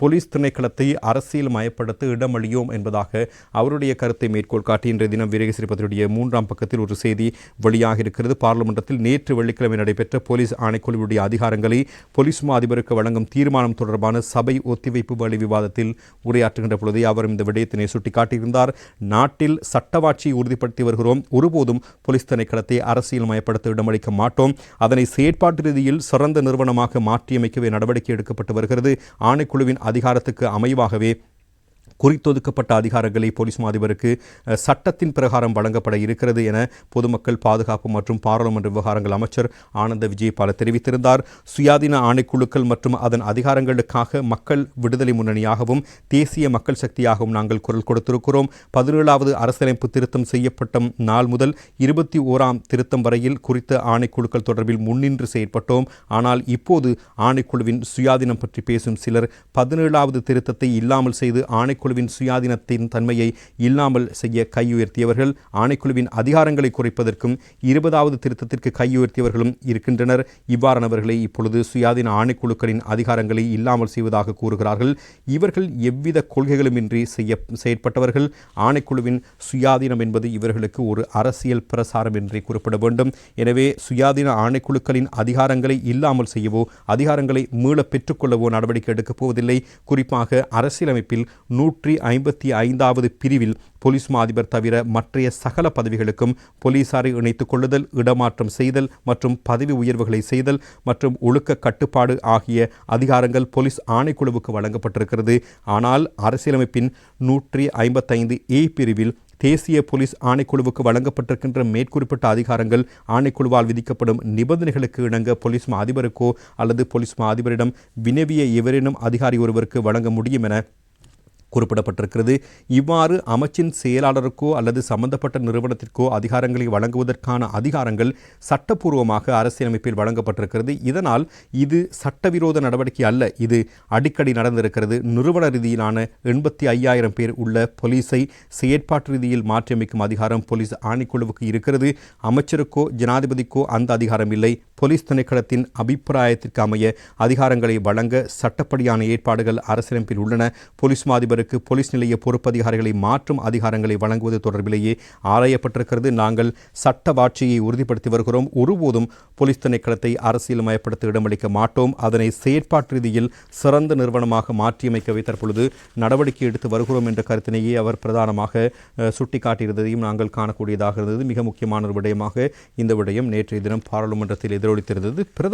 Police திணைக்களத்தை அரசியல் மயப்படுத்த இடமளியோம் என்பதாக அவருடைய கருத்தை மேற்கோள் காட்டி இன்றைய தினம் வீரகசிரிப்பதனுடைய மூன்றாம் பக்கத்தில் ஒரு செய்தி வெளியாக இருக்கிறது. பார்லிமெண்டத்தில் நேற்று வெள்ளிக்கிழமை நடைபெற்ற போலீஸ் ஆணைக்குழுவுடைய அதிகாரங்களை போலீஸ் மா அதிபருக்கு வழங்கும் தீர்மானம் தொடர்பான சபை ஒத்திவைப்பு வழி விவாதத்தில் உரையாற்றுகின்ற பொழுதே அவர் இந்த விடயத்தினை சுட்டிக்காட்டியிருந்தார். நாட்டில் சட்டவாட்சியை உறுதிப்படுத்தி வருகிறோம். ஒருபோதும் போலீஸ் திணைக்களத்தை அரசியல் மயப்படுத்த இடமளிக்க மாட்டோம். அதனை செயற்பாட்டு ரீதியில் சிறந்த நிறுவனமாக மாற்றியமைக்கவே நடவடிக்கை எடுக்கப்பட்டு வருகிறது. ஆணைக்குழுவின் அதிகாரத்துக்கு அமைவாகவே குறித்தொதுக்கப்பட்ட அதிகாரங்களை போலீஸ் மாதிபருக்கு சட்டத்தின் பிரகாரம் வழங்கப்பட இருக்கிறது என பொதுமக்கள் பாதுகாப்பு மற்றும் பாராளுமன்ற விவகாரங்கள் அமைச்சர் ஆனந்த விஜயபால தெரிவித்திருந்தார். சுயாதீன ஆணைக்குழுக்கள் மற்றும் அதன் அதிகாரங்களுக்காக மக்கள் விடுதலை முன்னணியாகவும் தேசிய மக்கள் சக்தியாகவும் நாங்கள் குரல் கொடுத்திருக்கிறோம். பதினேழாவது அரசியலமைப்பு திருத்தம் செய்யப்பட்ட நாள் முதல் இருபத்தி ஓராம் திருத்தம் வரையில் குறித்த ஆணைக்குழுக்கள் தொடர்பில் முன்னின்று செயற்பட்டோம். ஆனால் இப்போது ஆணைக்குழுவின் சுயாதீனம் பற்றி பேசும் சிலர் பதினேழாவது திருத்தத்தை இல்லாமல் செய்து ஆணைக்குழுவின் சுயாதீனத்தின் தன்மையை இல்லாமல் செய்ய கையுயர்த்தியவர்கள் ஆணைக்குழுவின் அதிகாரங்களை குறைப்பதற்கும் இருபதாவது திருத்தத்திற்கு கையுயர்த்தியவர்களும் இருக்கின்றனர். இவ்வாறானவர்களை இப்பொழுது சுயாதீன ஆணைக்குழுக்களின் அதிகாரங்களை இல்லாமல் செய்வதாக கூறுகிறார்கள். இவர்கள் எவ்வித கொள்கைகளுமின்றி செய்ய செயற்பட்டவர்கள்? ஆணைக்குழுவின் சுயாதீனம் என்பது இவர்களுக்கு ஒரு அரசியல் பிரசாரம் என்றே குறிப்பிட வேண்டும். எனவே சுயாதீன ஆணைக்குழுக்களின் அதிகாரங்களை இல்லாமல் செய்யவோ அதிகாரங்களை மீள பெற்றுக்கொள்ளவோ நடவடிக்கை எடுக்கப் போவதில்லை. குறிப்பாக அரசியலமைப்பில் நூற்று நூற்றி ஐம்பத்தி ஐந்தாவது பிரிவில் போலீஸ் மா அதிபர் தவிர மற்றைய சகல பதவிகளுக்கும் போலீசாரை இணைத்துக் கொள்ளுதல் இடமாற்றம் செய்தல் மற்றும் பதவி உயர்வுகளை செய்தல் மற்றும் ஒழுக்க கட்டுப்பாடு ஆகிய அதிகாரங்கள் போலீஸ் ஆணைக்குழுவுக்கு வழங்கப்பட்டிருக்கிறது. ஆனால் அரசியலமைப்பின் நூற்றி ஐம்பத்தைந்து ஏ பிரிவில் தேசிய போலீஸ் ஆணைக்குழுவுக்கு வழங்கப்பட்டிருக்கின்ற மேற்குறிப்பிட்ட அதிகாரங்கள் ஆணைக்குழுவால் விதிக்கப்படும் நிபந்தனைகளுக்கு இணங்க போலீஸ் மா அதிபருக்கோ அல்லது போலீஸ் மா அதிபரிடம் வினவிய எவரேனும் அதிகாரி ஒருவருக்கு வழங்க முடியும் என குறிப்பிடப்பட்டிருக்கிறது. இவ்வாறு அமைச்சின் செயலாளருக்கோ அல்லது சம்பந்தப்பட்ட நிறுவனத்திற்கோ அதிகாரங்களை வழங்குவதற்கான அதிகாரங்கள் சட்டப்பூர்வமாக அரசியலமைப்பில் வழங்கப்பட்டிருக்கிறது. இதனால் இது சட்டவிரோத நடவடிக்கை அல்ல. இது அடிக்கடி நடந்திருக்கிறது. நிறுவன ரீதியிலான எண்பத்தி ஐயாயிரம் பேர் உள்ள போலீஸை செயற்பாட்டு ரீதியில் மாற்றியமைக்கும் அதிகாரம் போலீஸ் ஆணைக்குழுவுக்கு இருக்கிறது. அமைச்சருக்கோ ஜனாதிபதிக்கோ அந்த அதிகாரம் இல்லை. போலீஸ் திணைக்களத்தின் அபிப்பிராயத்திற்கு அமைய அதிகாரங்களை வழங்க சட்டப்படியான ஏற்பாடுகள் அரசியலமைப்பில் உள்ளன. போலீஸ் மாதிபருக்கு போலீஸ் நிலைய பொறுப்பதிகாரிகளை மாற்றும் அதிகாரங்களை வழங்குவது தொடர்பிலேயே ஆராயப்பட்டிருக்கிறது. நாங்கள் சட்டவாட்சியை உறுதிப்படுத்தி வருகிறோம். ஒருபோதும் போலீஸ் திணைக்களத்தை அரசியல் மயப்படுத்த இடமளிக்க மாட்டோம். அதனை செயற்பாட்டு ரீதியில் சிறந்த நிறுவனமாக மாற்றியமைக்கவே தற்பொழுது நடவடிக்கை எடுத்து வருகிறோம் என்ற கருத்தினையே அவர் பிரதானமாக சுட்டிக்காட்டியிருந்ததையும் நாங்கள் காணக்கூடியதாக இருந்தது. மிக முக்கியமான ஒரு விடயமாக இந்த விடயம் நேற்றைய தினம் பாராளுமன்றத்தில் எதிரொலித்திருந்தது.